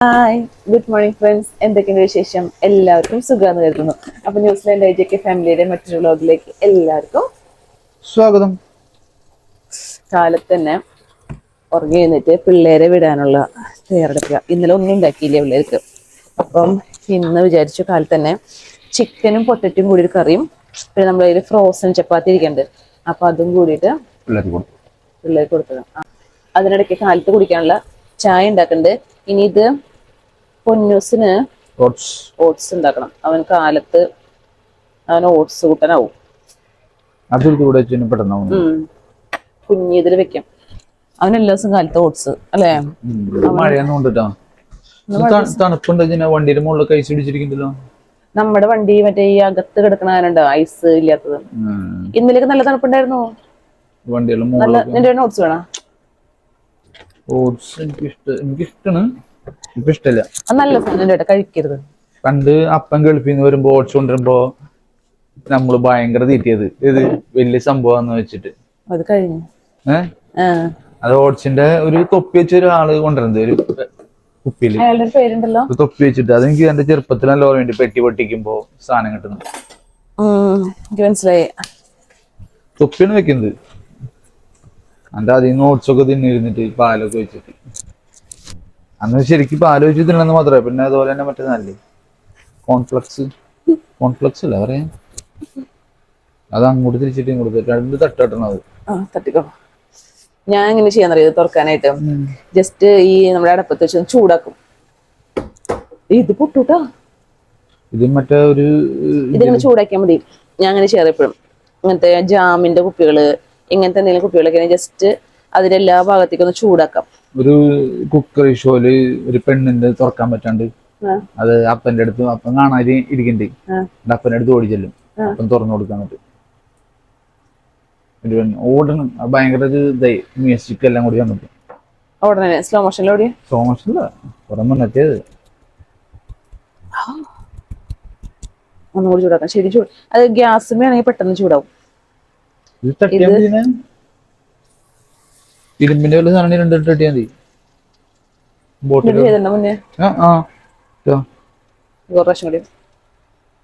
Hi good morning friends എന്തൊക്കെയുണ്ട് വിശേഷം? എല്ലാവർക്കും സുഖമെന്ന് കരുതുന്നു. അപ്പൊ ന്യൂസിലാൻഡ് ഐ ജെ കെ ഫാമിലിയുടെ മറ്റൊരു വ്ലോഗിലേക്ക് എല്ലാവർക്കും സ്വാഗതം. കാലത്ത് തന്നെ ഉറങ്ങി എഴുന്നേറ്റ് പിള്ളേരെ വിടാനുള്ള തയ്യാറെടുക്കുക. ഇന്നലെ ഒന്നും ഉണ്ടാക്കിയില്ല പിള്ളേർക്ക്. അപ്പം ഇന്ന് വിചാരിച്ചു കാലത്ത് തന്നെ ചിക്കനും പൊട്ടറ്റും കൂടി ഒരു കറിയും പിന്നെ നമ്മുടെ കയ്യിൽ ഫ്രോസൺ ചപ്പാത്തി ഇരിക്കുന്നുണ്ട് അപ്പൊ അതും കൂടിയിട്ട് പിള്ളേർക്ക് കൊടുത്തു. പിള്ളേർക്ക് കൊടുത്തത്. അതിനിടയ്ക്ക് കാലത്ത് കുടിക്കാനുള്ള ചായ ഉണ്ടാക്കുന്നുണ്ട് ഇനി ഇത് പൊന്നൂസിന് ഓട്സ് ഓട്സ് ഉണ്ടാക്കണം. അവൻ കാലത്ത് അവൻ ഓട്സ് കൂട്ടാനാവും. അതൊരു കൂടെ പെട്ടെന്നാവും ഉം. കുഞ്ഞിതിൽ വെക്കാം. അവൻ എല്ലാ ദിവസം കാലത്ത് ഓട്സ് അല്ലേ? മഴയൊന്നും കൊണ്ടിട്ടാ. വണ്ടിയുടെ മുകളിൽ നമ്മുടെ വണ്ടി മറ്റേ ഈ അകത്ത് കിടക്കണ ഐസ് ഇല്ലാത്തത്. ഇന്നലേക്ക് നല്ല തണുപ്പുണ്ടായിരുന്നു. നിന്റെ ഓട്സ് വേണം ഓട്സ് എനിക്ക് ഇഷ്ടം എനിക്ക് ഇഷ്ടമാണ് ഇപ്പൊ ഇഷ്ടല്ല. അത് നല്ല സാധനം കേട്ടോ കഴിക്കരുത്. പണ്ട് അപ്പം ഗൾഫിൽ നിന്ന് വരുമ്പോ ഓട്സ് കൊണ്ടുവരുമ്പോ നമ്മൾ ഭയങ്കര തീറ്റിയത്. ഇത് വലിയ സംഭവം വെച്ചിട്ട്. അത് കഴിഞ്ഞു. ഏഹ് അത് ഓട്സിന്റെ ഒരു തൊപ്പി വെച്ച ഒരാൾ കൊണ്ടുവരുന്നത് ഒരു കുപ്പിയിൽ. പേരുണ്ടല്ലോ? തൊപ്പി വെച്ചിട്ട്. അതെനിക്ക് എന്റെ ചെറുപ്പത്തിൽ നല്ല ഓർമ്മയുണ്ട്. പെട്ടി പൊട്ടിക്കുമ്പോ സാധനം കിട്ടുന്നത്. എനിക്ക് മനസ്സിലായി. തൊപ്പിയാണ് വെക്കുന്നത്. എന്റെ അതിൽ നിന്ന് ഓട്സ് ഒക്കെ തിന്നിരുന്നിട്ട് പാലൊക്കെ വെച്ചിട്ട്. അന്ന് ശരിക്കും ഇപ്പൊ ആലോചിച്ചിട്ടുണ്ടെന്ന് മാത്രമേ പിന്നെ അതുപോലെ തന്നെ മറ്റേ നല്ലേ കോൺഫ്ലക്സ് കോൺഫ്ലക്സ് അല്ല പറയാ? അത് അങ്ങോട്ട് തിരിച്ചിട്ട് ഇങ്ങോട്ട് രണ്ട് തട്ടണത് തട്ടിക്കോ. ഞാൻ എങ്ങനെ ചെയ്യാന്നറിയത് തുറക്കാനായിട്ട്. ജസ്റ്റ് ഈ നമ്മുടെ അടപ്പത്ത് വെച്ച് ചൂടാക്കും. ഇത് പൊട്ടൂട്ടാ. ഇത് മറ്റേ ഒരു ഇതിങ്ങനെ ചൂടാക്കിയാൽ മതി. ഞാൻ അങ്ങനെ ചെയ്യാറ് എപ്പോഴും. ഇങ്ങനത്തെ ജാമിന്റെ കുപ്പികൾ ഇങ്ങനത്തെ എന്തെങ്കിലും കുപ്പികളൊക്കെ ജസ്റ്റ് അതിന്റെ എല്ലാ ഭാഗത്തേക്കൊന്ന് ചൂടാക്കാം. ഒരു കുക്കറി ഷോയിൽ ഒരു പെണ്ണിന്റെ തുറക്കാൻ പറ്റാണ്ട് അത് അപ്പന്റെ അടുത്ത് അപ്പൻ കാണാൻ ഇരിക്കണ്ട്? അപ്പന്റെ അടുത്ത് ഓടി ചെല്ലും. അപ്പം തുറന്നു കൊടുക്കാൻ പറ്റും ഒരു പെണ്ണ് ഓടണം. ഭയങ്കര മ്യൂസിക് എല്ലാം കൂടി വന്നിട്ട്. ഉടനെ സ്ലോ മോഷനിലോടി മോഷനില്ല കുറെ എത്തിയത് ഒന്നുകൂടി ചൂടാക്കാം. ശരി ചൂട്. അത് ഗ്യാസ് ആണെങ്കിൽ പെട്ടെന്ന് ചൂടാവും ഇത് തട്ടിയാ മതി ഇതിനെ. ഇരുമ്പിന്റെ വല്ല സാധനം രണ്ടിട്ട് തട്ടിയാ മതി. ബോട്ടിൽ ആ ആ.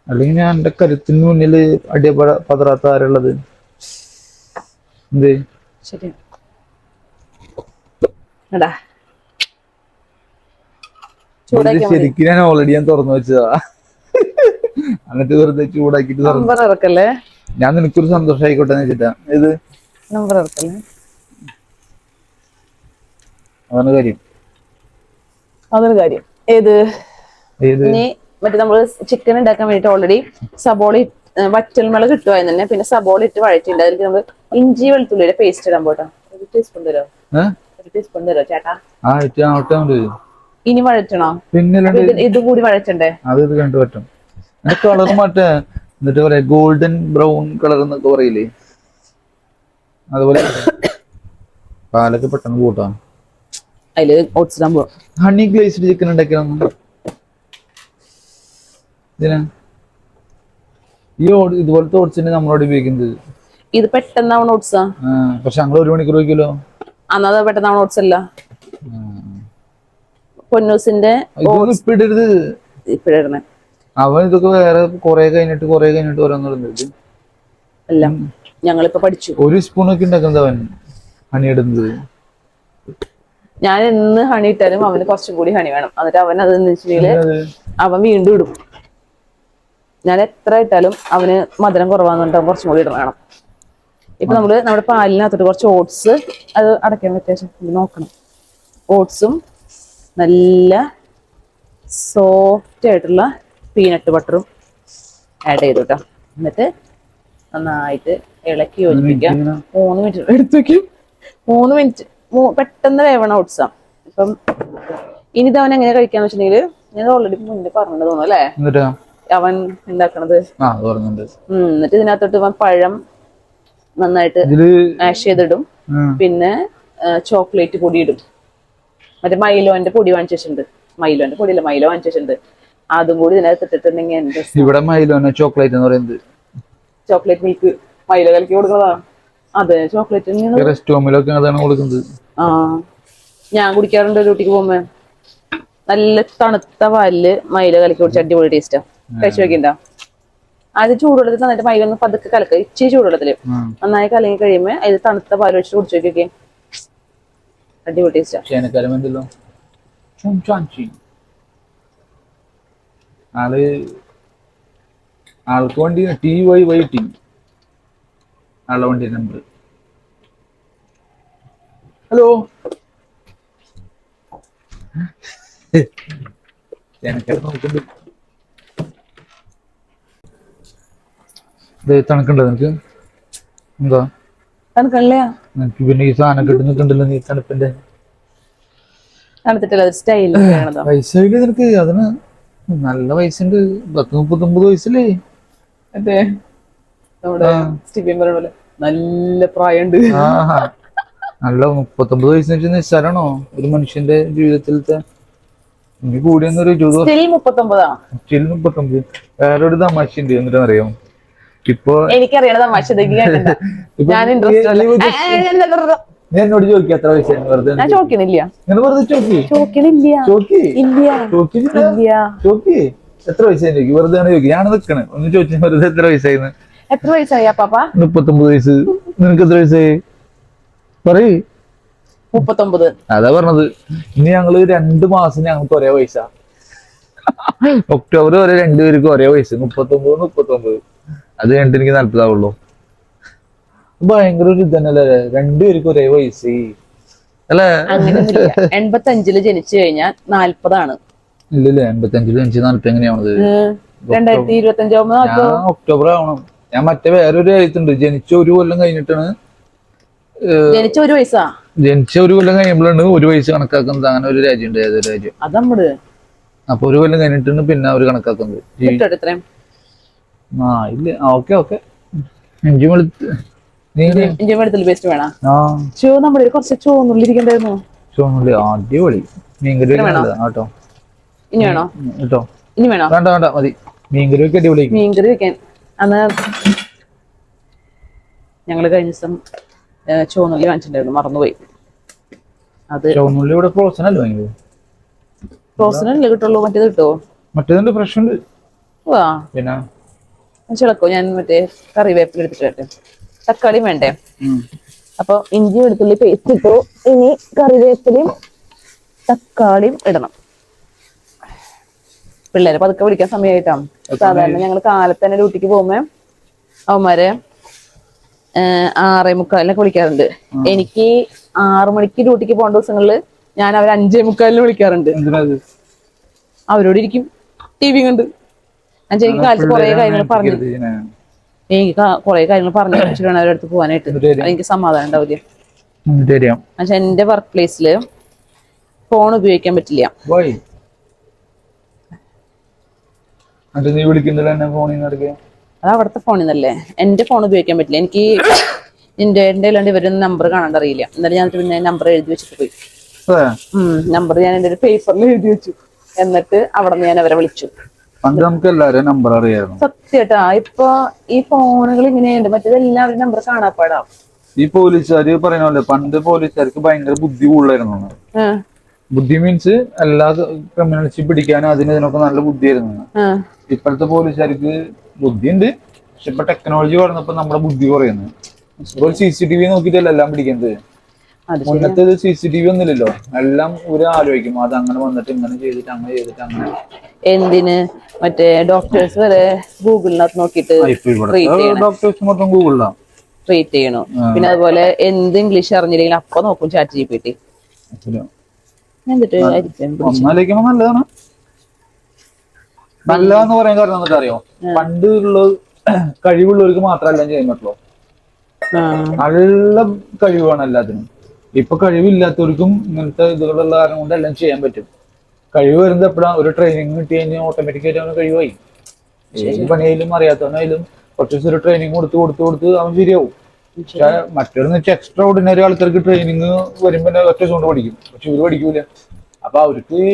അല്ലെങ്കിൽ ഞാൻ എന്റെ കരുത്തിന് മുന്നിൽ അടിയ പതറാത്ത ആരുള്ളത്? എന്ത്? ശരി. ശരിക്കും ഞാൻ ഓൾറെഡി ഞാൻ തുറന്നു വെച്ചതാ. എന്നിട്ട് വെറുതെ ചൂടാക്കിട്ട് ഞാൻ നിനക്കൊരു സന്തോഷം ആയിക്കോട്ടെ എന്ന് വെച്ചിട്ടാ. ഇത്? നമ്പർ ഇറക്കല്ലേ? അതാണ് കാര്യം. അതൊരു കാര്യം. ഏത്? ഇനി മറ്റേ നമ്മൾ ചിക്കൻ ഉണ്ടാക്കാൻ വേണ്ടിട്ട് ഓൾറെഡി സബോള ഏ, വറ്റൽമുളക് കിട്ടുവായിരുന്നു തന്നെ. പിന്നെ സബോള ഇട്ട് വഴറ്റിണ്ട് അതിൽ നമ്മൾ ഇഞ്ചി വെളുത്തുള്ളിയുടെ പേസ്റ്റ് ഇടാൻ പോട്ടോ. ഒരു ടീസ്പൂൺ തരോ? ഒരു ടീസ്പൂൺ തരോ ചേട്ടാ? ഇനി വഴറ്റണോ? പിന്നെ അപ്പൊ ഇത് ഇത് കൂടി വഴറ്റണ്ടേ? അത് ഇത് കണ്ടു പറ്റും കളർ മാറ്റേ എന്നിട്ട് പറയാ ഗോൾഡൻ ബ്രൗൺ കളർ എന്നൊക്കെ പറയില്ലേ? അതുപോലെ പാലൊക്കെ പെട്ടെന്ന് കൂട്ടാം. അതിൽ ഓട്സ് ഇടാൻ പോവാം. ഹണി ഗ്ലേസ്ഡ് ചിക്കൻ ഉണ്ടാക്കിയാണ് ഇതിനാ? ഈ ഇതുപോലത്തെ ഓട്സിന് നമ്മളോട് ഉപയോഗിക്കുന്നത്. ഇത് പെട്ടെന്നാവണ ഓട്സാ പക്ഷെ ഞങ്ങൾ ഒരു മണിക്കൂർ വയ്ക്കുമല്ലോ അന്നത് പെട്ടെന്നാവണ ഓട്സ് അല്ല. പൊന്നൂസിന്റെ ഇപ്പിടരുത് ഇപ്പൊ ഇടരുത് ഇപ്പഴിടണേ അവൻ ഇതൊക്കെ വേറെ കുറെ കഴിഞ്ഞിട്ട് കുറെ കഴിഞ്ഞിട്ട് ഓരോന്നിടുന്നത് അല്ല ഞങ്ങളിപ്പോ പഠിച്ചു. ഒരു സ്പൂൺ ഒക്കെ ഉണ്ടാക്കുന്നത് അവൻ ഹണി ഇടുന്നത്. ഞാൻ എന്ന് ഹണി ഇട്ടാലും അവന് കുറച്ചും കൂടി ഹണി വേണം. എന്നിട്ട് അവൻ അത് വെച്ചിട്ടുണ്ടെങ്കിൽ അവൻ വീണ്ടും ഇടും. ഞാൻ എത്ര ഇട്ടാലും അവന് മധുരം കുറവാന്നുണ്ട് കുറച്ചും കൂടി ഇടണം. ഇപ്പൊ നമ്മൾ നമ്മുടെ പാലിനകത്തോട്ട് കുറച്ച് ഓട്സ് അത് അടയ്ക്കാൻ വ്യത്യാസം നോക്കണം. ഓട്സും നല്ല സോഫ്റ്റ് ആയിട്ടുള്ള പീനട്ട് ബട്ടറും ആഡ് ചെയ്തു കേട്ടോ എന്നിട്ട് നന്നായിട്ട് ഇളക്കി യോജിപ്പിക്കാം. മൂന്ന് മിനിറ്റ്. എടുത്തു വെക്കും മൂന്ന് മിനിറ്റ്. പെട്ടെന്ന് വേവണ ഓട്സാ ഇപ്പം ഇനി ഇത് അവൻ എങ്ങനെ കഴിക്കാന്ന് വെച്ചിട്ടുണ്ടെങ്കിൽ ഞാൻ ഓൾറെഡി മുന്നേ പറഞ്ഞിട്ട് തോന്നുന്നു അല്ലേ? അവൻ ഉണ്ടാക്കണത്. എന്നിട്ട് ഇതിനകത്തോട്ട് അവൻ പഴം നന്നായിട്ട് മാഷ് ചെയ്തിടും. പിന്നെ ചോക്ലേറ്റ് പൊടി ഇടും. മറ്റേ മൈലോന്റെ പൊടി വാങ്ങിച്ചിട്ടുണ്ട് മൈലോന്റെ പൊടിയല്ല മൈലോ വാങ്ങിച്ചിട്ടുണ്ട് അതും കൂടി ഇതിനകത്ത് ഇട്ടിട്ടുണ്ടെങ്കിൽ ഇവിടെ മൈലോന ചോക്ലേറ്റ് എന്ന് പറയുന്നത്. ചോക്ലേറ്റ് മിൽക്ക് മൈലോ കലക്കി കൊടുക്കുന്നതാ. അതെ ചോക്ലേറ്റ് റെസ്റ്റോമിലൊക്കെ അതാണ് കൊടുക്കുന്നത്. ആ. ഞാൻ കുടിക്കാറുണ്ട് ഡ്യൂട്ടിക്ക് പോകുമ്പോ. നല്ല തണുത്ത പാലിൽ മൈല കലക്കി കുടിച്ച അടിപൊളി ടേസ്റ്റാ കഴിച്ചു വെക്കണ്ട അത് ചൂടുവെള്ളത്തിൽ നന്നായിട്ട് മൈല ഒന്ന് പതുക്കെ കലക്കുക ഇച്ചിരി ചൂടുവെള്ളത്തിൽ. നന്നായി കലങ്ങി കഴിയുമ്പോ അതിൽ തണുത്ത പാൽ വെച്ച് കുടിച്ചു വെക്കേ അടിപൊളി ടേസ്റ്റാ എന്തല്ലോ? ആൾ ആൾക്ക് വണ്ടി ടി വൈ വൈ ടി. ആളുടെ വണ്ടി നമ്പർ ഹലോ. തണുക്കുണ്ടോ നിനക്ക്? എന്താ? നിനക്ക് പിന്നെ ഈ സാധനം കെട്ടി നിൽക്കണ്ടല്ലോ നീ തണുപ്പിന്റെ. വയസ്സായില്ലേ നിനക്ക്? അതിന് നല്ല വയസ്സുണ്ട് പത്ത് മുപ്പത്തൊമ്പത് വയസ്സല്ലേ അതെ. നമ്മുടെ സ്റ്റീഫൻ പറഞ്ഞ പോലെ നല്ല പ്രായമുണ്ട്. നല്ല മുപ്പത്തൊമ്പത് വയസ്സ് വെച്ച് നിസ്സാരാണോ? ഒരു മനുഷ്യന്റെ ജീവിതത്തിലത്തെ എനിക്ക് കൂടിയെന്ന് ഒരു ഇരുപത് സ്റ്റിൽ മുപ്പത്തൊമ്പതാ ചില്ല് മുപ്പത്തൊമ്പത്. വേറെ ഒരു തമാശ ഉണ്ട് എന്നിട്ട് അറിയാം ഇപ്പൊ എനിക്കറിയണ തമാശ ഇതൊക്കെ ഞാൻ എന്നോട് ചോദിക്കും എത്ര വയസ്സായിരുന്നു വെറുതെ വെറുതെ ചോക്കി ചോക്കി ചോക്കി എത്ര ചോദിക്കും. വെറുതെ ആണ് ചോദിക്കും. ഞാൻ നിക്കണേ. ഒന്ന് ചോദിച്ചാൽ വെറുതെ എത്ര വയസ്സായിന്ന് എത്ര വയസ്സായി മുപ്പത്തൊമ്പത് വയസ്സ്. നിനക്ക് എത്ര വയസ്സായി? പറയ്. മുപ്പത്തൊമ്പത്. അതാ പറഞ്ഞത്. ഇനി ഞങ്ങൾ രണ്ടു മാസം ഞങ്ങൾക്ക് ഒരേ പൈസ. ഒക്ടോബർ വരെ രണ്ടുപേർക്ക് ഒരേ വയസ്സ് മുപ്പത്തൊമ്പത് മുപ്പത്തൊമ്പത്. അത് കഴിഞ്ഞിട്ട് എനിക്ക് നാല്പതാവുള്ളൂ. ഭയങ്കര ഒരു ഇതന്നല്ലേ രണ്ടുപേർക്ക് ഒരേ വയസ്സ് അല്ലേ? എൺപത്തി അഞ്ചിൽ ജനിച്ചു കഴിഞ്ഞാൽ നാല്പതാണ്. ഇല്ലല്ലേ എൺപത്തഞ്ചിൽ ജനിച്ച നാല്പത് എങ്ങനെയാണത്? രണ്ടായിരത്തി ഇരുപത്തി അഞ്ചാവുമ്പോ ഒക്ടോബർ ആവണം. ഞാൻ മറ്റേ വേറൊരു എഴുത്തുണ്ട്. ജനിച്ച ഒരു കൊല്ലം കഴിഞ്ഞിട്ടാണ് ജനിച്ച ഒരു വയസ്സാ? ജനിച്ച ഒരു കൊല്ലം കഴിയുമ്പോഴാണ് ഒരു വയസ്സ് കണക്കാക്കുന്നത്. അങ്ങനെ ഒരു രാജ്യമുണ്ട് ഏതൊരു രാജ്യം. അത് നമ്മൾ അപ്പൊ ഒരു കൊല്ലം കഴിഞ്ഞിട്ടാണ് പിന്നെ അവർ കണക്കാക്കുന്നത്. ആ ഇല്ല. Okay okay. അഞ്ചു വെളുത്ത് നീ ഇങ്ങനെ- ഇഞ്ചി വെളുത്തുള്ളി പേസ്റ്റ് വേണം? ആ. ചോ നമ്മുടെ കുറച്ച് ചോന്നുള്ളിരിക്കണ്ടായിരുന്നു ചുവന്നുള്ളി അടിപൊളി. മീൻകറി ഒക്കെ നല്ലതാ കേട്ടോ. ഇനി വേണോ? ഉം, കേട്ടോ. ഇനി വേണോ? വേണ്ട വേണ്ട മതി. മീൻകറി ഒക്കെ അടിപൊളി മീൻകറി വെക്കാൻ. അന്ന് ഞങ്ങൾ കഴിഞ്ഞ ദിവസം ചുവന്നുള്ളി വാങ്ങിച്ചിട്ടുണ്ടായിരുന്നു മറന്നുപോയി. അത് ചുവന്നുള്ളി ഇവിടെ ഫ്രോസനല്ലേ കിട്ടുള്ളൂ? മറ്റേത് കിട്ടുമോ മറ്റേതുണ്ട് ഫ്രഷ് ഉണ്ട്. വാ പിന്നെ? ചിളക്കോ ഞാൻ മറ്റേ കറിവേപ്പില എടുത്തിട്ട് വരട്ടെ. തക്കാളിയും വേണ്ടേ? അപ്പൊ ഇഞ്ചി വെളുത്തുള്ളി പേസ്റ്റ് ഇട്ടു. ഇനി കറിവേപ്പിലയും തക്കാളിയും ഇടണം. പിള്ളേരെ പതുക്കെ വിളിക്കാൻ സമയമായിട്ടാ സാധാരണ ഞങ്ങൾ കാലത്ത് തന്നെ ഡ്യൂട്ടിക്ക് പോകുമ്പോ അവന്മാരെ ആറേ മുക്കാലിനൊക്കെ വിളിക്കാറുണ്ട്. എനിക്ക് ആറു മണിക്ക് ഡ്യൂട്ടിക്ക് പോകേണ്ട ദിവസങ്ങളിൽ ഞാൻ അവർ അഞ്ചേ മുക്കാലിന് വിളിക്കാറുണ്ട്. അവരോട് ഇരിക്കും. ടി വി കണ്ട്. എനിക്ക് കാലത്ത് കുറെ കാര്യങ്ങൾ പറഞ്ഞു. എനിക്ക് കൊറേ കാര്യങ്ങൾ പറഞ്ഞു വെച്ചിട്ടാണ് അവരുടെ അടുത്ത് പോകാനായിട്ട്. എനിക്ക് സമാധാനം ഉണ്ടാവില്ല. പക്ഷെ എന്റെ വർക്ക് പ്ലേസിൽ ഫോൺ ഉപയോഗിക്കാൻ പറ്റില്ല. നീ വിളിക്കുന്നില്ല എന്നെ ഫോണിൽ നിന്ന് അത് അവിടുത്തെ ഫോണിൽ നിന്നല്ലേ എന്റെ ഫോൺ ഉപയോഗിക്കാൻ പറ്റില്ല. എനിക്ക് എന്റെ എന്റെ അല്ലാണ്ട് ഇവരൊന്നും നമ്പർ കാണാണ്ട് അറിയില്ല. എന്നിട്ട് ഞാൻ പിന്നെ നമ്പർ എഴുതി വെച്ചിട്ട് പോയി. നമ്പർ ഞാൻ എന്റെ ഒരു പേപ്പറിൽ എഴുതി വെച്ചു. എന്നിട്ട് അവിടെ നിന്ന് ഞാൻ അവരെ വിളിച്ചു. പണ്ട് നമുക്ക് എല്ലാവരും നമ്പർ അറിയായിരുന്നു. സത്യട്ടാ ഇപ്പൊ ഈ ഫോണുകൾ ഇങ്ങനെയുണ്ട് മറ്റേത് എല്ലാവരും നമ്പർ കാണാപ്പാടാ. ഈ പോലീസുകാര് പറയുന്ന പോലെ പണ്ട് പോലീസുകാർക്ക് ഭയങ്കര ബുദ്ധി കൂടുതലായിരുന്നു. ബുദ്ധി മീൻസ് എല്ലാ ക്രിമിനൽസും പിടിക്കാനും അതിന് ഇതിനൊക്കെ നല്ല ബുദ്ധിയായിരുന്നു. ആയിരുന്നു ഇപ്പോഴത്തെ പോലീസുകാർക്ക് ബുദ്ധിയുണ്ട് പക്ഷെ ഇപ്പൊ ടെക്നോളജി വളർന്നപ്പോ നമ്മുടെ ബുദ്ധി കുറയുന്നു. ഇപ്പോൾ സി സി ടി വി നോക്കിയിട്ടല്ല എല്ലാം പിടിക്കുന്നത്. മുന്നത്തെ സി സി ടി വി ഒന്നുമില്ലല്ലോ. എല്ലാം ഒരു ആലോചിക്കും അത് അങ്ങനെ വന്നിട്ട് ഇങ്ങനെ ചെയ്തിട്ട് അങ്ങനെ ചെയ്തിട്ട് അങ്ങനെ. എന്തിന്? മറ്റേ ഡോക്ടേഴ്സ് വരെ ഗൂഗിളിനകത്ത് നോക്കിയിട്ട്. ഡോക്ടേഴ്സ് മൊത്തം ഗൂഗിളിലാണ് ട്രീറ്റ് ചെയ്യണോ. പിന്നെ അതുപോലെ എന്ത് ഇംഗ്ലീഷ് അറിഞ്ഞില്ലെങ്കിൽ അപ്പൊ നോക്കും ചാറ്റ് ജി പി ടി എന്നിട്ട് ആയിരിക്കും ഒന്നാലോചിക്കുമ്പോ നല്ലതാണ്. നല്ലതെന്ന് പറയാൻ കാരണം എന്നിട്ട് അറിയോ പണ്ട് ഉള്ള കഴിവുള്ളവർക്ക് മാത്രമല്ല ചെയ്യാൻ പറ്റുള്ളൂ നല്ല കഴിവാണ് എല്ലാത്തിനും. ഇപ്പൊ കഴിവില്ലാത്തവർക്കും ഇങ്ങനത്തെ ഇതുകളുള്ള കാരണം കൊണ്ട് എല്ലാം ചെയ്യാൻ പറ്റും. കഴിവ് വരുന്നത് എപ്പോഴാണ് ഒരു ട്രെയിനിങ് കിട്ടി കഴിഞ്ഞാൽ ഓട്ടോമാറ്റിക് ആയിട്ട് അവന് കഴിവായി. ഏത് പണിയായാലും അറിയാത്തവനായാലും കുറച്ച് ദിവസം ഒരു ട്രെയിനിങ് കൊടുത്ത് കൊടുത്ത് കൊടുത്ത് അവൻ ശരിയാവും. പക്ഷെ മറ്റൊരു വെച്ചാൽ എക്സ്ട്രാ ഓർഡിനറി ആൾക്കാർക്ക് ട്രെയിനിങ് വരുമ്പോ ഒറ്റ ചൂണ്ട് പഠിക്കും. പക്ഷെ ഇവർ പഠിക്കൂല. അപ്പൊ അവർക്ക് ഈ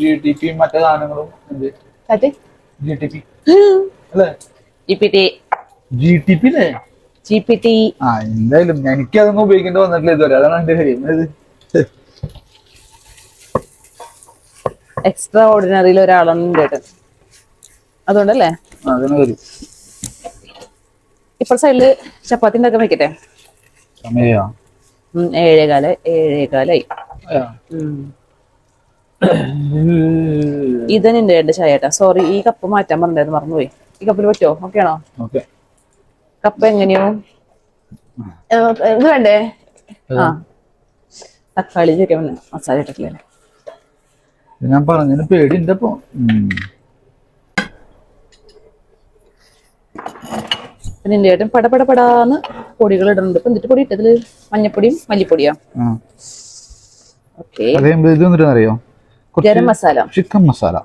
ജി ടി പിയും മറ്റേ സാധനങ്ങളും എന്ത് ചാറ്റ് ജി ടി പി അല്ലേ? ജി പി ടി പി അല്ലേ ജി പി ടി ആ എന്തായാലും എനിക്ക് അതൊന്നും ഉപയോഗിക്കേണ്ടി വന്നിട്ടില്ല ഇതുവരെ. അതാണ് എന്റെ കാര്യം. എക്സ്ട്രാ ഓർഡിനറിയിൽ ഒരാളാണ് കേട്ടത് അതുകൊണ്ടല്ലേ? അതിന് വരും ഇപ്പോൾ സൈഡിൽ ചപ്പാത്തി ഉണ്ടാക്കാൻ വെക്കട്ടെ? ഏഴേകാല ഏഴേകാലായി. ഇതന്നെ എന്റെ ഏട്ടന്റെ ചായ ഏട്ടാ സോറി ഈ കപ്പ് മാറ്റാൻ പറഞ്ഞായിരുന്നു മറന്നുപോയി. ഈ കപ്പിൽ പറ്റുമോ ഓക്കെ ആണോ? കപ്പ് എങ്ങനെയോ? ഇത് വേണ്ടേ? ആ. തക്കാളി ചോദിക്കാൻ മസാല ഇട്ടിട്ടില്ലേ? ഞാൻ പറഞ്ഞു പേടിണ്ടപ്പോ ഇപ്പൊ. പിന്നെ എന്റെ ഏട്ടൻ പട പട പടാന്ന് പൊടികൾ ഇടുന്നുണ്ട്. ഇപ്പൊ എന്നിട്ട് പൊടി ഇട്ടതിൽ? മഞ്ഞപ്പൊടിയും മല്ലിപ്പൊടിയാ? ഓക്കെ. അറിയോ ഗരം മസാല. ചിക്കൻ മസാല.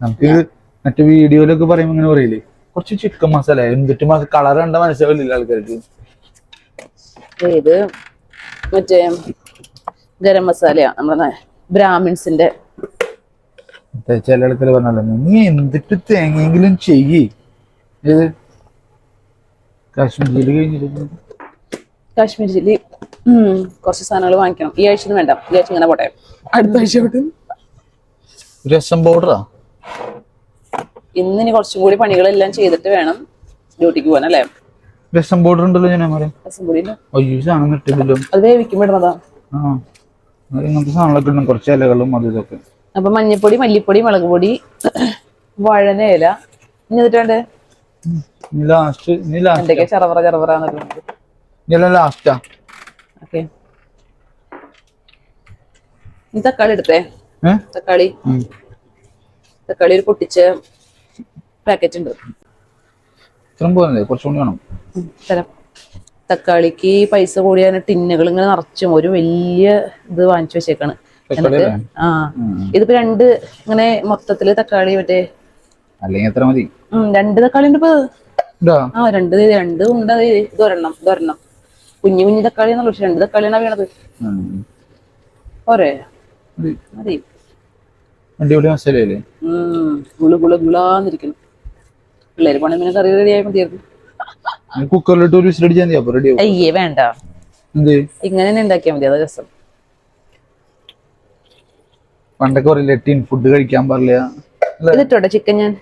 നമുക്ക് മറ്റു വീഡിയോയിലൊക്കെ പറയുമ്പോ ഇങ്ങനെ പറയില്ലേ? കുറച്ച് ചിക്കൻ മസാല. എന്നിട്ട് കളർ കണ്ട മനസ്സിലാവില്ല ആൾക്കാർക്ക്. ഇത് മറ്റേ ഗരം മസാലയാ. നമ്മുടെ ബ്രാഹ്മിൻസിന്റെ ചില ആൾക്കാർ പറഞ്ഞല്ലോ നീ എന്തിട്ട് തേങ്ങയെങ്കിലും ചെയ്യേ. ഏത്? കാശ്മീർ ചില്ലി കഴിഞ്ഞിട്ട് കാശ്മീർ ചില്ലി ഉം, കുറച്ച് സാധനങ്ങൾ വാങ്ങിക്കണം. ഈ ആഴ്ച വേണ്ട. ഈ ആഴ്ച ഇങ്ങനെ പോട്ടെ. അടുത്ത ആഴ്ച പോട്ടെ രസം പൗഡറാ ഇന്നിനി കുറച്ചും കൂടി പണികളെല്ലാം ചെയ്തിട്ട് വേണം ഡ്യൂട്ടിക്ക് പോകാൻ അല്ലേ? രസം പൗഡർ ഉണ്ടല്ലോ ഞാൻ പറയാം രസംപൊടിയിൽ അയ്യോ ഈ സാധനം കിട്ടില്ലല്ലോ അത് വേവിക്കും ഇടുന്നതാ. ആ ഇങ്ങനത്തെ സാധനങ്ങളൊക്കെ ഇടണം കുറച്ച് ഇലകളും അത് ഇതൊക്കെ. അപ്പൊ മഞ്ഞപ്പൊടി മല്ലിപ്പൊടി മുളക് പൊടി വഴനേല ഇനി എന്നിട്ട് വേണ്ടേ? ഇനി ലാസ്റ്റ് ഇനി ലാസ്റ്റ് എന്തൊക്കെ ചറവറ ചറവറാന്നൊക്കെ ഇനി ലാസ്റ്റാ ഓക്കെ. ഈ തക്കാളി എടുത്തേ. ഏഹ് തക്കാളി. തക്കാളി ഒരു പൊട്ടിച്ച പാക്കറ്റ് ഉണ്ട്. ഇത്രയും പോകുന്നത് കുറച്ചുകൂടി വേണം. ഉം, തരാം. തക്കാളിക്ക് പൈസ കൂടിയാണ് ടിന്നുകൾ ഇങ്ങനെ നിറച്ചും ഒരു വലിയ ഇത് വാങ്ങിച്ചു വെച്ചേക്കാണ്. തക്കാളി അല്ലേ? ആ ഇതിപ്പോ രണ്ട് ഇങ്ങനെ മൊത്തത്തിൽ തക്കാളി മറ്റേ അല്ലെങ്കിൽ എത്ര മതി. രണ്ട് തക്കാളി ഉണ്ട് ഇപ്പൊ. ആ രണ്ട് രണ്ട് ഉണ്ട്. ഇതൊരെണ്ണം ഇതൊരെണ്ണം. കുഞ്ഞു കുഞ്ഞു തക്കാളി എന്നുള്ള പക്ഷെ രണ്ട് തക്കാളിയാണ് വീണത്. പോരെ? മതി. അടിപൊളി മസാലയല്ലേ ഉം ഗുളു ഗുളു ഗുളാന്നിരിക്കണം പിള്ളേര് പണി പിന്നെ കറി റെഡി ആയി മതിയായിരുന്നു കുക്കറിലിട്ട് ഒരു വിസിൽ അടിച്ചാൽ മതി അപ്പൊ റെഡി അയ്യേ വേണ്ട. ഇങ്ങനെ തന്നെ ഉണ്ടാക്കിയാൽ മതി അത് രസം. പണ്ടൊക്കെ പറയില്ലേ ടീൻ ഫുഡ് കഴിക്കാൻ പാടില്ല. ഇതിട്ടോട്ടെ ചിക്കൻ ഞാൻ.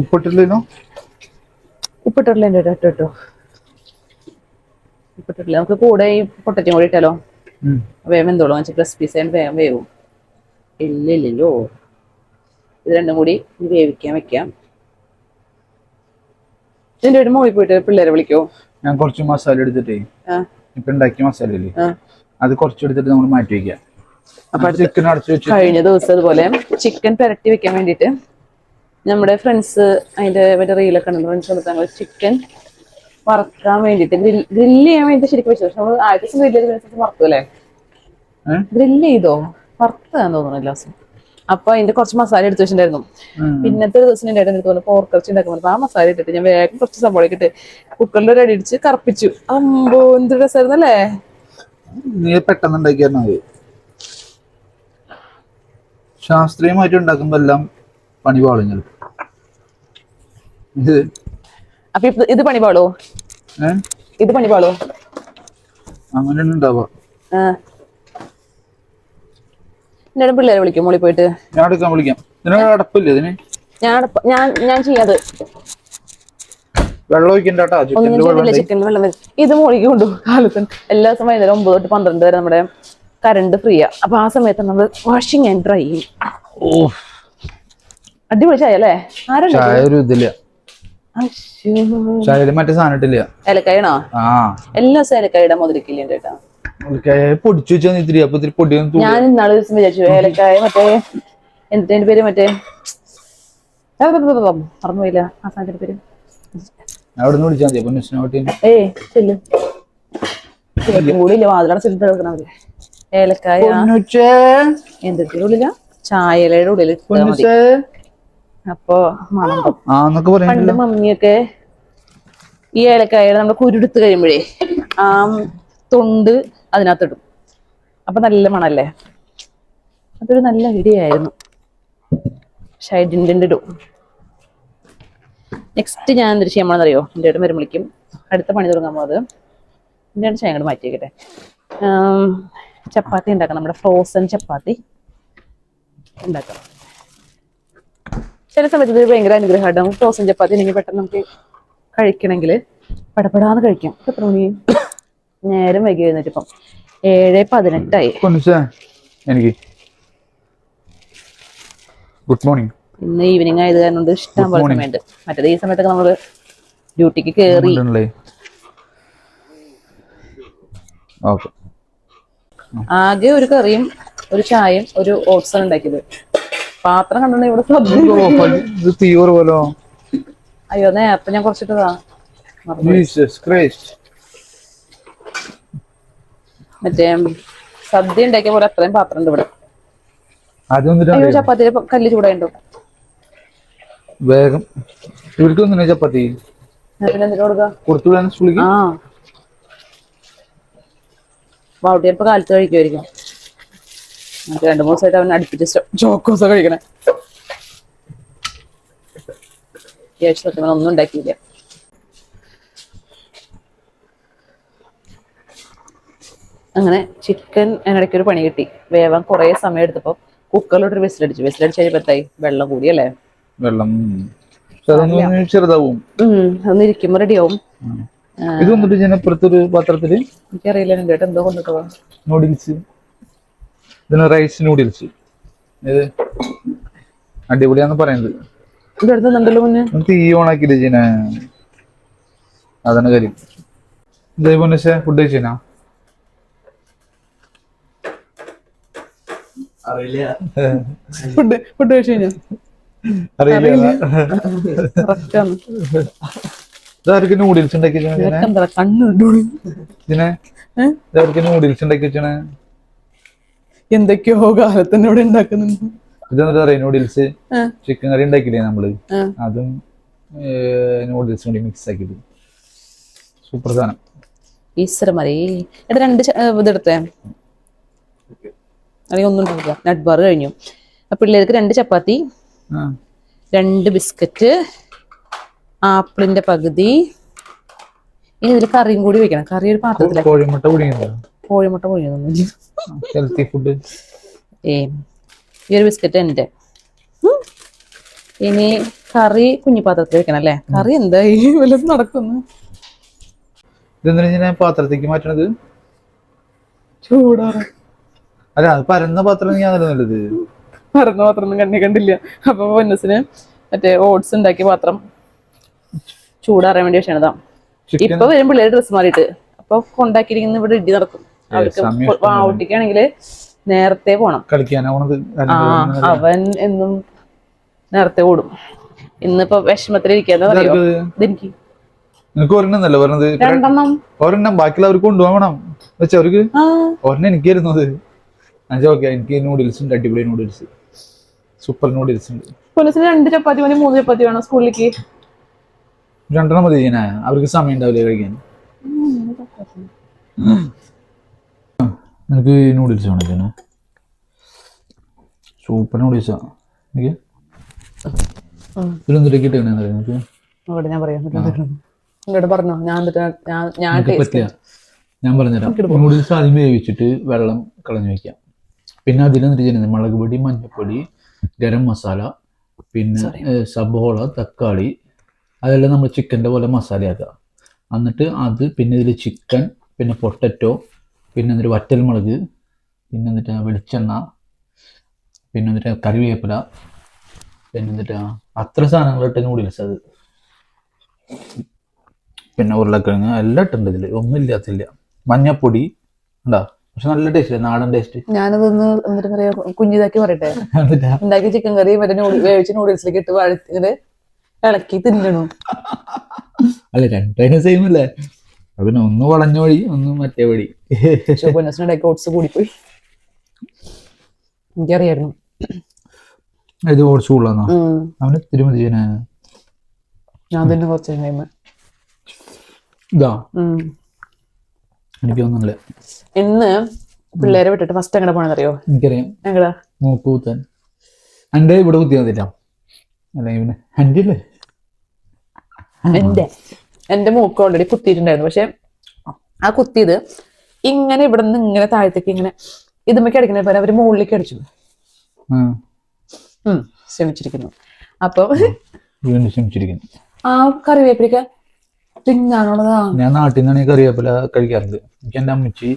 ഉപ്പിട്ടില്ലല്ലോ ഉപ്പിട്ടിട്ടില്ല എന്റെ ഇട്ടോ ഇട്ടോ. ഉപ്പിട്ടിട്ടില്ല. നമുക്ക് കൂടെ ഈ പൊട്ടറ്റും കൂടി ഇട്ടാലോ. വേഗം എന്തോളൂ വെച്ചാൽ ക്രിസ്പീസ് സൈഡ് വേഗം വേവും. ഇല്ലില്ലല്ലോ ഇത് രണ്ടും കൂടി വേവിക്കാൻ വെക്കാം. എന്റെ ഒരു മോളിൽ പോയിട്ട് പിള്ളേരെ വിളിക്കോ? ഞാൻ കുറച്ച് മസാല എടുത്തിട്ടേ. ഇപ്പൊ ഉണ്ടാക്കിയ മസാല അത് കുറച്ച് എടുത്തിട്ട് നമ്മൾ മാറ്റി വെക്കാം. അപ്പൊ കഴിഞ്ഞ ദിവസം അതുപോലെ ചിക്കൻ പെരട്ടി വെക്കാൻ വേണ്ടിയിട്ട് നമ്മുടെ ഫ്രണ്ട്സ് അതിന്റെ മറ്റേ റീലൊക്കെ ഉണ്ട് ഫ്രണ്ട്സ് വന്നിട്ട് ചിക്കൻ വറക്കാൻ വേണ്ടിയിട്ട് ഗ്രിൽ ഗ്രില്ല് ചെയ്യാൻ വേണ്ടി ശരിക്കും വെച്ചു. പക്ഷെ നമ്മൾ ആദ്യത്തെ ദിവസം ഗ്രില്ല് ചെയ്ത് വറുത്തു അല്ലേ? ഗ്രില്ല് ചെയ്തോ? വറുത്തതാന്ന് തോന്നുന്നു എല്ലാ ദിവസം അപ്പൊ അതിന്റെ കുറച്ച് മസാല എടുത്ത് വെച്ചിട്ടുണ്ടായിരുന്നു. പിന്നത്തെ ഒരു ദിവസം എന്റെ അടുത്ത് പോലെ പോർക്കറച്ചി ഉണ്ടാക്കുമ്പോൾ ആ മസാല ഇട്ടിട്ട് ഞാൻ വേഗം കുറച്ച് സംഭവം ഇട്ട് കുക്കറിൽ ഒരു അടി അടിച്ച് കറപ്പിച്ചു. അമ്പോ എന്ത് രസമായിരുന്നു അല്ലേ നീ പെട്ടെന്ന് ഉണ്ടാക്കിയാൽ മതി ശാസ്ത്രീയമായിട്ട് ഉണ്ടാക്കുമ്പോ എല്ലാം പണി പാളും ഇത് അപ്പൊ ഇത് പണി ഇത് അങ്ങനെ ഉണ്ടാവാ എന്നോട് പിള്ളേരെ വിളിക്കും മോളി പോയിട്ട്? ഞാൻ എടുക്കാൻ വിളിക്കാം. ഇതിന് അടപ്പില്ലേ ഇതിന്? ഞാൻ ഞാൻ ഞാൻ ചെയ്യാത് വെള്ളം ഒഴിക്കണ്ട ചിക്കനിൽ ഇത് മോളിക്ക് കൊണ്ടുപോകും. കാലത്ത് എല്ലാ ദിവസം വൈകുന്നേരം ഒമ്പത് തൊട്ട് പന്ത്രണ്ട് വരെ നമ്മുടെ കറണ്ട് ഫ്രീയാ അപ്പൊ ആ സമയത്ത് നമ്മൾ വാഷിംഗ് ആൻഡ് ഡ്രൈ ചെയ്യും അടിപൊളി ചായ അല്ലേ മറ്റേ സാധനം ഇട്ടില്ല. ഏലക്കായണോ? ആ. എല്ലാ ദിവസവും ഏലക്കായ ഇടാൻ മുതലിക്കില്ല കേട്ടോ. ഓക്കെ പൊടിച്ചു വെച്ചാൽ ഇത്തിരി അപ്പൊ ഇത്തിരി പൊടിയൊന്നും തൂക്കി ഞാൻ ഇന്നാളെ ദിവസം വിചാരിച്ചു ഏലക്കായ മറ്റേ എന്തിന്റെ പേര് മറ്റേ? മറന്നുപോയില്ല. ആ സാധനത്തിന്റെ പേര്. അവിടെ നിന്ന് വിളിച്ചാൽ മതി. അപ്പൊ വാതിലാണ് സിലിണ്ടർ എടുക്കണം അവർ ഏലക്കായ. എന്തൊക്കെ ഉള്ളില ചായലയുടെ ഉള്ളിൽ അപ്പോ പണ്ട് മമ്മിയൊക്കെ ഈ ഏലക്കായയുടെ നമ്മുടെ കുരുടുത്ത് കഴിയുമ്പോഴേ ആ തൊണ്ട് അതിനകത്തിടും. അപ്പൊ നല്ല മണല്ലേ? അതൊരു നല്ല ഐഡിയ ആയിരുന്നു പക്ഷെ I didn't നെക്സ്റ്റ് ഞാൻ എന്തൊരു ചെയ്യാൻ പോണെന്നറിയോ എന്റെ ഏട്ടൻ വരും വിളിക്കും അടുത്ത പണി തുടങ്ങാൻ പോകുന്നത് എന്റെ ചായ അങ്ങോട്ട് മാറ്റി വെക്കട്ടെ ആം, ചപ്പാത്തി ഉണ്ടാക്കാം നമ്മുടെ ഫ്രോസൺ ചപ്പാത്തി ഉണ്ടാക്കാം ചില സമയത്ത് ഇത് ഭയങ്കര അനുഗ്രഹമാണ് ഫ്രോസൺ ചപ്പാത്തി ഉണ്ടെങ്കിൽ പെട്ടെന്ന് നമുക്ക് കഴിക്കണമെങ്കിൽ പടപടാന്ന് കഴിക്കാം. എത്ര മണി? നേരം വൈകി എഴുന്നേറ്റ് ഇപ്പം ഏഴ് പതിനെട്ടായി. എനിക്ക്. ഗുഡ് മോർണിംഗ് ഇന്ന് ഈവനിങ് ആയത് കാരണം കൊണ്ട് ഇഷ്ടം Good പോലെ. സമയമുണ്ട്. മറ്റേത് ഈ സമയത്തൊക്കെ നമ്മൾ ഡ്യൂട്ടിക്ക് കേറി. ഓക്കെ ആകെ ഒരു കറിയും ഒരു ചായയും ഒരു ഓട്സൺ ഉണ്ടാക്കിയത്. പാത്രം കണ്ടോ ഇവിടെ ഇത് തീവ്ര പോലോ? അയ്യോ നേരത്തെ ഞാൻ കുറച്ചിട്ടതാ. മറ്റേ സദ്യ ഉണ്ടാക്കിയ പോലെ അത്രയും പാത്രം ഉണ്ട് ഇവിടെ. അയ്യോ ചപ്പാത്തി കല്ല് ചൂടായിട്ടുണ്ടോ വേഗം. ഇവർക്ക് ഒന്നിനെ ചപ്പാത്തി? കൊടുക്കുക കൊടുത്തുവിടാൻ സ്കൂളിക്ക്? ആ അവിടെ ചിലപ്പോ കാലത്ത് കഴിക്കുമായിരിക്കും മറ്റേ രണ്ടു മൂന്ന് ദിവസമായിട്ട് അവൻ അടുപ്പിച്ച് ചോക്കോസ് കഴിക്കണേ. അത്യാവശ്യം സത്യം ഒന്നും ഉണ്ടാക്കിയില്ല. അങ്ങനെ ചിക്കൻ അതിനിടയ്ക്ക് ഒരു പണി കിട്ടി. വേവാൻ കുറേ സമയം എടുത്തപ്പോൾ കുക്കറിലോട്ടൊരു വിസിലടിച്ചു വിസിലടിച്ച് കഴിയുമ്പോൾ എത്തായി വെള്ളം കൂടിയല്ലേ വെള്ളം ചെറുതാവും. ഉം. അതൊന്ന് ഇരിക്കുമ്പോൾ റെഡിയാവും ഇത് വന്നിട്ട് ഒരു പാത്രത്തിൽ എനിക്കറിയില്ല എന്തോ കൊണ്ടിട്ടോ നൂഡിൽസ്. ഇതിന് റൈസ് നൂഡിൽസ്. ഇത് അടിപൊളിയാന്ന് പറയുന്നത്. ഇത് എടുത്തുന്നുണ്ടല്ലോ മുന്നേ തീ ഓണാക്കിയില്ല ജീന. അതാണ് കാര്യം. ഇതേപോലെ ഫുഡ് കഴിച്ചാ ഫുഡ് ഫുഡ് കഴിച്ചു കഴിഞ്ഞാ അറിയില്ല. ഇതാർക്ക് നൂഡിൽസ് ഉണ്ടാക്കി ഇതിനെ? ഇതാർക്ക് നൂഡിൽസ് ഉണ്ടാക്കി വെച്ചാണ് എന്തൊക്കെയോ കാലത്തന്നെ ഇവിടെ ഉണ്ടാക്കുന്നുണ്ട് ഇതെന്താ പറയാ നൂഡിൽസ്. ചിക്കൻ കറി ഉണ്ടാക്കില്ലേ നമ്മൾ. അതും നൂഡിൽസ് കൂടി മിക്സ് ആക്കിയിട്ട് സൂപ്പർ സാധനം. എടാ രണ്ട് ഇതെടുത്തേ. അല്ലെങ്കിൽ ഒന്നും ഉണ്ടാവില്ല. നട്ട് ബാർ കഴിഞ്ഞു. പിള്ളേർക്ക് രണ്ട് ചപ്പാത്തി രണ്ട് ബിസ്ക്കറ്റ് ആപ്പിളിന്റെ പകുതി. ഇനി ഇതിൽ കറിയും കൂടി വെക്കണം. കറി ഒരു പാത്രത്തിൽ. കോഴിമുട്ട കോഴിമുട്ട ഹെൽത്തി ഫുഡ് ഏ ഈ ഒരു ബിസ്ക്കറ്റ് എന്റെ ഇനി കറി കുഞ്ഞിപ്പാത്രത്തിൽ വെക്കണം അല്ലേ? കറി എന്തായി വല്ലതും നടക്കുന്നു? ഇതെന്തിനാ ഞാൻ പാത്രത്തേക്ക് മാറ്റണത്? ചൂടാറ അല്ല അത് പരന്ന പാത്രം ഞാൻ നല്ലത്. പരന്ന പാത്രം കണ്ണി കണ്ടില്ല. അപ്പൊ പൊന്നസിന് മറ്റേ ഓട്സ് ഉണ്ടാക്കിയ പാത്രം ചൂടാറാൻ വേണ്ടി ചിക്കൻ ഇപ്പൊ വരും പിള്ളേര് ഡ്രസ്സ് മാറിയിട്ട്. അപ്പൊ കൊണ്ടാക്കിയിരിക്കുന്ന ഇവിടെ ഇടി നടക്കും. അവർക്ക് വാവുട്ടിക്കാണെങ്കിൽ നേരത്തെ പോണം. ആ അവൻ എന്നും നേരത്തെ ഓടും. ഇന്നിപ്പോ വിഷമത്തിലിരിക്കാന്ന് പറയോ ഇതെനിക്ക്. നിനക്ക് ഒരെണ്ണന്നല്ലേ പറഞ്ഞത്? രണ്ടെണ്ണം. ഒരെണ്ണം ബാക്കിയുള്ള അവർക്ക് കൊണ്ടുപോകണം വെച്ചാ അവർക്ക്. ഒരെണ്ണം എനിക്ക് തരുന്നത് ഞാൻ ഓക്കെ എനിക്ക് നൂഡിൽസ് ഉണ്ട് അടിപൊളി നൂഡിൽസ് സൂപ്പർ നൂഡിൽസ് ഉണ്ട്. പോലീസിന് രണ്ട് ചപ്പാത്തി മതി മൂന്ന് ചപ്പാത്തി വേണം സ്കൂളിലേക്ക്. രണ്ടെണ്ണം മതി ഞാൻ അവർക്ക് സമയം ഉണ്ടാവില്ല കഴിക്കാൻ. നിനക്ക് നൂഡിൽസ് വേണം ഇതിന് സൂപ്പർ നൂഡിൽസാ എനിക്ക് ഇതിലൊന്നിട്ട് കിട്ടണേ നിനക്ക്? അവിടെ ഞാൻ പറയാം എന്നോട് പറഞ്ഞോ. ഞാൻ ഞാൻ ഞാൻ എനിക്ക് പറ്റില്ല ഞാൻ പറഞ്ഞുതരാം. നൂഡിൽസ് ആദ്യം വേവിച്ചിട്ട് വെള്ളം കളഞ്ഞു വെക്കാം. പിന്നെ അതിൽ എന്നിട്ട് ചെയ്യുന്നത്? മുളക് പൊടി മഞ്ഞൾപ്പൊടി ഗരം മസാല പിന്നെ സബോള തക്കാളി അതെല്ലാം നമ്മൾ ചിക്കന്റെ പോലെ മസാലയാക്കുക എന്നിട്ട് അത് പിന്നെ ഇതിൽ ചിക്കൻ പിന്നെ പൊട്ടറ്റോ പിന്നെ എന്നിട്ട് വറ്റൽമുളക് പിന്നെ എന്നിട്ട് വെളിച്ചെണ്ണ പിന്നെ എന്നിട്ട് കറിവേപ്പില പിന്നെ എന്നിട്ട് അത്ര സാധനങ്ങളിട്ട് നൂഡിൽസ് അത്. പിന്നെ ഉരുളക്കിഴങ്ങ് എല്ലാം ഇട്ടുണ്ട് ഇതിൽ ഒന്നും ഇല്ലാത്തില്ല. മഞ്ഞപ്പൊടി ഉണ്ടാ? പക്ഷെ നല്ല ടേസ്റ്റ് നാടൻ ടേസ്റ്റ് ഞാനതൊന്ന് എന്നിട്ട് പറയാ കുഞ്ഞിതാക്കി പറയട്ടെ? ഉണ്ടാക്കി ചിക്കൻ കറി മറ്റേ വേവിച്ച് നൂഡിൽസിലേക്ക് ഇട്ട് വഴത്തി ഇങ്ങനെ ഇളക്കി തിന്നണു. അല്ല രണ്ടും സെയിം അല്ലേ? അതിനെ പിന്നെ ഒന്ന് വളഞ്ഞ വഴി ഒന്ന് മറ്റേ വഴി. പൊന്നസിനുണ്ടാക്കി ഓട്സ് കൂടിപ്പോയി. എനിക്കറിയായിരുന്നു. ഇത് ഓട്സ് കൂടുതലാണോ. അവന് തിരുമതി ഞാൻ തന്നെ കുറച്ച് കഴിയുമ്പോ ഇതാ. ഉം. എനിക്ക് തോന്നുന്നില്ല ഇന്ന് പിള്ളേരെ വിട്ടിട്ട് ഫസ്റ്റ് എങ്ങനെ പോണെന്നറിയോ എനിക്കറിയാം. എങ്ങടാ? മൂക്ക് എന്റെ ഇവിടെ കുത്തിയാ മതില്ല അല്ലെങ്കിൽ പിന്നെ എന്റെ എന്റെ എന്റെ മൂക്ക് ഓൾറെഡി കുത്തിയിട്ടുണ്ടായിരുന്നു. പക്ഷെ ആ കുത്തിയത് ഇങ്ങനെ ഇവിടെ നിന്ന് ഇങ്ങനെ താഴത്തേക്ക് ഇങ്ങനെ ഇതുമ്മക്ക് അടിക്കണ പോലെ അവർ മുകളിലേക്ക് അടിച്ചു. ശ്രമിച്ചിരിക്കുന്നു. അപ്പൊ ശ്രമിച്ചിരിക്കുന്നു. ആ കറിവേപ്പിലൊക്കെ തിന്നാനുള്ളതാ ഞാൻ നാട്ടിൽ നിന്നാണ് കറിവേപ്പില കഴിക്കാറുണ്ട്. എനിക്ക് എന്റെ അമ്മച്ചി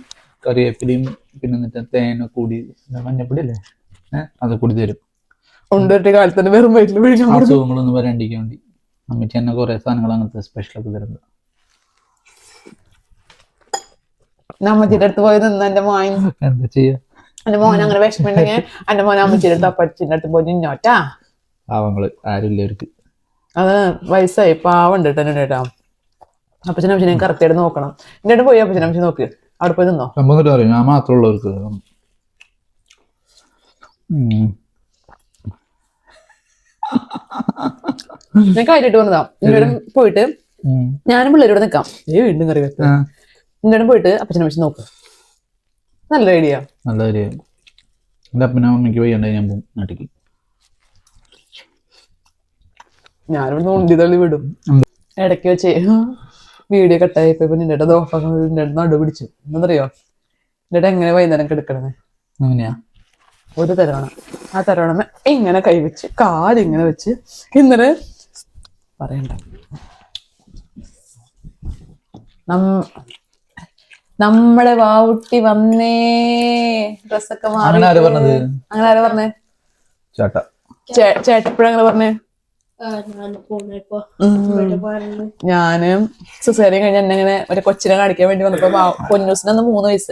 കറിവേപ്പിലയും പിന്നെ എന്നിട്ട് തേനും കൂടി മഞ്ഞപ്പൊടി അല്ലേ? അത് കൂടി തരും. കൊണ്ടുവരുന്ന കാലത്ത് വെറും വയറ്റിൽ വിഴിഞ്ഞാൽ അസുഖങ്ങളൊന്നും വരാണ്ടിരിക്കാൻ വേണ്ടി അമ്മച്ചി തന്നെ കുറെ സാധനങ്ങൾ അങ്ങനത്തെ സ്പെഷ്യലൊക്കെ തരുന്നത്. അമ്മച്ചിയുടെ അടുത്ത് പോയി നിന്ന്. എന്റെ മോൻ എന്താ ചെയ്യാ? എന്റെ മോൻ അങ്ങനെ വിഷമുണ്ടെങ്കിൽ എന്റെ മോൻ അമ്മച്ചിയുടെ അടുത്ത് അപ്പച്ചിന്റെ അടുത്ത് പോയി നിന്നോട്ടാ പാവങ്ങൾ ആരുമില്ല അവർക്ക്. അത് വയസ്സായി പാവണ്ട് കേട്ടോ കേട്ടോ. അപ്പച്ചനും അമ്മച്ചിനെ കറക്റ്റ് ആയിട്ട് നോക്കണം. എന്റെ അടുത്ത് പോയി അപ്പച്ചനും അമ്മച്ചി നോക്ക്. അവിടെ പോയി നിന്നോ? സംഭവം അറിയാം ഞാൻ മാത്രമുള്ളവർക്ക്. ഞാൻ കാര്യമായിട്ട് വന്നതാ. ഇവിടെ പോയിട്ട്. ഞാനും പിള്ളേരോട് നിൽക്കാം ഏ വീണ്ടും കറി വെക്കാം. ആ, എന്നിട്ട് പോയിട്ട് അപ്പച്ചനെ വെച്ച് നോക്കും. നല്ല ഐഡിയ. നല്ല ഐഡിയ. എന്റെ അപ്പനും അമ്മയ്ക്ക് വയ്യണ്ടായി ഞാൻ പോകും നാട്ടിക്ക്. ഞാനിവിടെ ഉണ്ടി തള്ളി വിടും. ഇടയ്ക്ക് വെച്ച് വീഡിയോ കട്ടായപ്പോ നിന്റെ ദോഷം നടുപിടിച്ചു നിന്റെ നടു പിടിച്ചു. എന്നറിയോ എന്നിട്ട് എങ്ങനെ വൈകുന്നേരം കിടക്കണേ അങ്ങനെയാ? ഒരു തരോണ. ആ തരവണ ഇങ്ങനെ കൈവച്ച് കാലിങ്ങനെ വെച്ച് ഇന്നലെ പറയണ്ട. നമ്മളെ വാവുട്ടി വന്നേ. ഡ്രസ്സൊക്കെ മാറി. അങ്ങനെ ആര് പറഞ്ഞേ? ചേട്ടാ. ചേട്ടപ്പോഴങ്ങനെ പറഞ്ഞേ? ഞാൻ സുസേറിയും കഴിഞ്ഞ എന്നെ ഇങ്ങനെ ഒരു കൊച്ചിനെ കാണിക്കാൻ വേണ്ടി വന്നപ്പോ വാ- പൊന്നൂസിന് അന്ന് മൂന്ന് വയസ്സ്.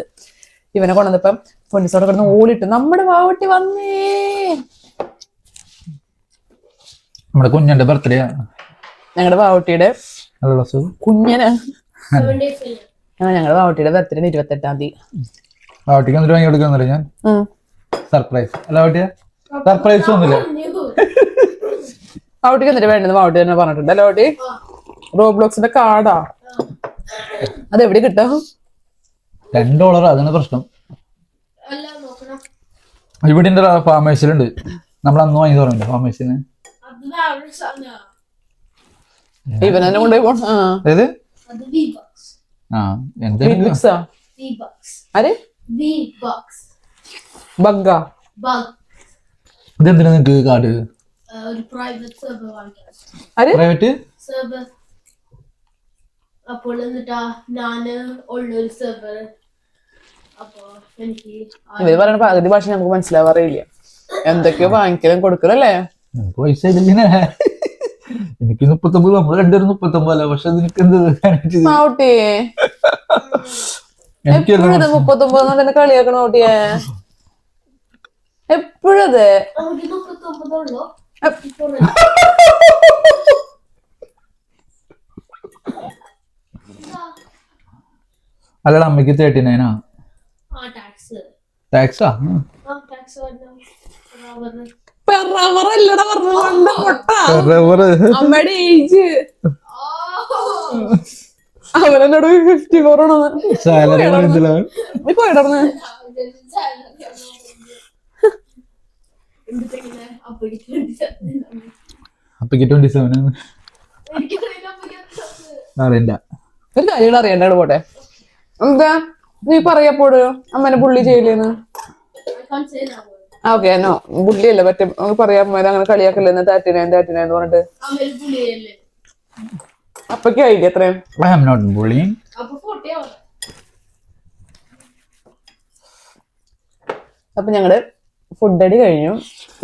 ഇവനെ കൊണ്ടുവന്നപ്പം പൊന്നൂസോടെ കിടന്ന് ഓടിട്ട് നമ്മുടെ വാവട്ടി വന്നേ. നമ്മുടെ കുഞ്ഞന്റെ ബർത്ത്ഡേ ഞങ്ങളുടെ വാവട്ടിയുടെ കുഞ്ഞന്. ആ ഞങ്ങളുടെ വാവട്ടിയുടെ ബർത്ത്ഡേ ഇരുപത്തി എട്ടാം തീയതി. ആവട്ടിക്ക് എന്നിട്ട് വാങ്ങി കൊടുക്കുന്നില്ല ഞാൻ? സർപ്രൈസ് അല്ല വാവട്ടിയ? സർപ്രൈസ് ഒന്നുമില്ല. വാവട്ടിക്ക് എന്നിട്ട് വേണ്ടത് വാവട്ടി തന്നെ പറഞ്ഞിട്ടുണ്ട്. അല്ല വാവട്ടി? റോബ്ലോക്സിന്റെ കാർഡാ. അതെവിടെ കിട്ടും? രണ്ട് ഡോളർ അതാണ് പ്രശ്നം. ഇവിടെ ഫാമേഴ്സിലുണ്ട് നമ്മൾ അന്ന് വാങ്ങി തുറന്നില്ല ഫാമേഴ്സിന് കൊണ്ടുപോയി പോ ആ. ഏത്? വി ബോക്സ് ആ എന്തായാലും ബിഗ്സാ വി ബോക്സ് ആര്? വി ബോക്സ് ബഗ്ഗ ഇതെന്തിനാ നിങ്ങക്ക് കാർഡ്? ഒരു പ്രൈവറ്റ് സെർവർ പ്രൈവറ്റ് സെർവർ അപ്പോൾ എന്നിട്ടാ ഞാൻ ഉള്ളൊരു സെർവർ ഇവർ പറയണ പകുതി ഭാഷ നമുക്ക് മനസ്സിലാവാറില്ല. എന്തൊക്കെയോ വാങ്ങിക്കലും കൊടുക്കലല്ലേ? നിനക്ക് പൈസ ഇങ്ങനെ. എനിക്ക് മുപ്പത്തൊമ്പത് നമ്മൾ രണ്ടുപേരും മുപ്പത്തൊമ്പതല്ല പക്ഷെ നിനക്ക് എന്ത് കാണിച്ചത് എനിക്ക് എപ്പോഴും ഇത് മുപ്പത്തൊമ്പത് തന്നെ കളിയാക്കണ കുട്ടിയെ എപ്പോഴത് നമുക്ക് അല്ലടാ അമ്മയ്ക്ക് തേർട്ടി നയനാ ടാക്സ് പെറവറല്ലടാ പൊട്ട അമ്മയുടെ ഏജ് അവനെന്നോട് ഫിഫ്റ്റി ഫോർ ആണെന്ന് ട്വന്റി സെവൻ അറിയണ്ട. ഒരു അറിയണ്ടാണ് പോട്ടെ. എന്താ? നീ പറയപ്പോഴു? അമ്മനെ പുള്ളി ചെയ്യില്ലേന്ന് ഓക്കെ എന്നോ പുള്ളിയല്ല പറ്റും പറയാ പറയാൻ അമ്മേനെ അങ്ങനെ കളിയാക്കല്ലെന്ന് താറ്റിനെ താറ്റിനെ എന്ന് പറഞ്ഞിട്ട്. അപ്പൊക്കെ ആയില്ലേ എത്രയും അപ്പൊ ഞങ്ങൾ ഫുഡ് അടി കഴിഞ്ഞു.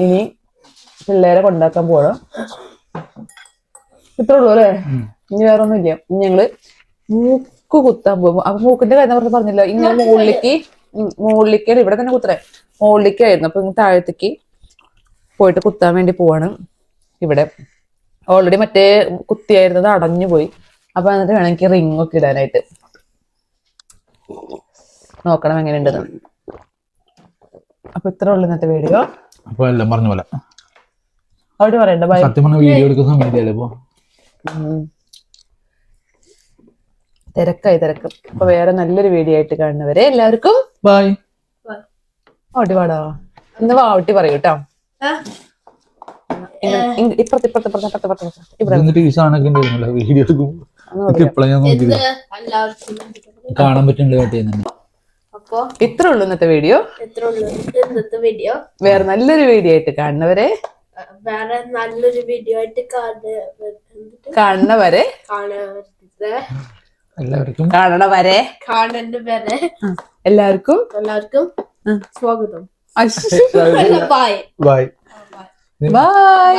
ഇനി പിള്ളേരെ കൊണ്ടാക്കാൻ പോകണം ഇത്രേ ഉള്ളൂ അല്ലേ? ഇനി വേറെ ഒന്നും ഇല്ല ഞങ്ങൾ മൂക്ക് കുത്താൻ പോകും അപ്പൊ മൂക്കിന്റെ കാര്യം പറഞ്ഞ പറഞ്ഞില്ല. ഇങ്ങനെ മുകളിലേക്ക് മുകളിലേക്ക് ഇവിടെ തന്നെ കുത്തറേ മുകളിലേക്കായിരുന്നു. അപ്പൊ ഇങ്ങ് താഴത്തേക്ക് പോയിട്ട് കുത്താൻ വേണ്ടി പോവാണ് ഇവിടെ. ഓൾറെഡി മറ്റേ കുത്തിയായിരുന്നത് അടഞ്ഞു പോയി. അപ്പൊ എന്നിട്ട് വേണമെങ്കിൽ റിംഗ് ഒക്കെ ഇടാനായിട്ട്. നോക്കണം എങ്ങനെ ഉണ്ടെന്ന് അപ്പൊ ഇത്ര ഉള്ളു ഇന്നത്തെ വീഡിയോ അപ്പൊ എല്ലാം പറഞ്ഞ പോലെ. അവിടെ പറയണ്ട ബൈ സത്യം പറഞ്ഞ വീഡിയോ എടുക്കുന്ന സമയത്തല്ലേ ഇപ്പൊ? തിരക്കായി തിരക്കും. അപ്പൊ വേറെ നല്ലൊരു വീഡിയോ ആയിട്ട് കാണുന്നവരെ എല്ലാവർക്കും ബൈ ഓട്ടി പാടാ ഇന്ന് വാവട്ടി പറയൂ കേട്ടോ ഇപ്പുറത്ത് ഇപ്പുറത്ത് ഇപ്പുറത്ത് ഇപ്പുറത്ത് ഇപ്പുറത്ത് വീഡിയോ കാണാൻ പറ്റുന്നുണ്ട് ഇത്ര അപ്പൊ? ഇത്രേ ഉള്ളൂ ഇന്നത്തെ വീഡിയോ ഉള്ളു. ഇന്നത്തെ വീഡിയോ വേറെ നല്ലൊരു വീഡിയോ ആയിട്ട് കാണുന്നവരെ വേറെ നല്ലൊരു വീഡിയോ ആയിട്ട് കാണുന്നവരെ കാണുന്നവരെ കാണുന്നത് കാണണ വരെ. കാണണ്ട വരെ. എല്ലാവർക്കും എല്ലാവർക്കും സ്വാഗതം. Bye bye bye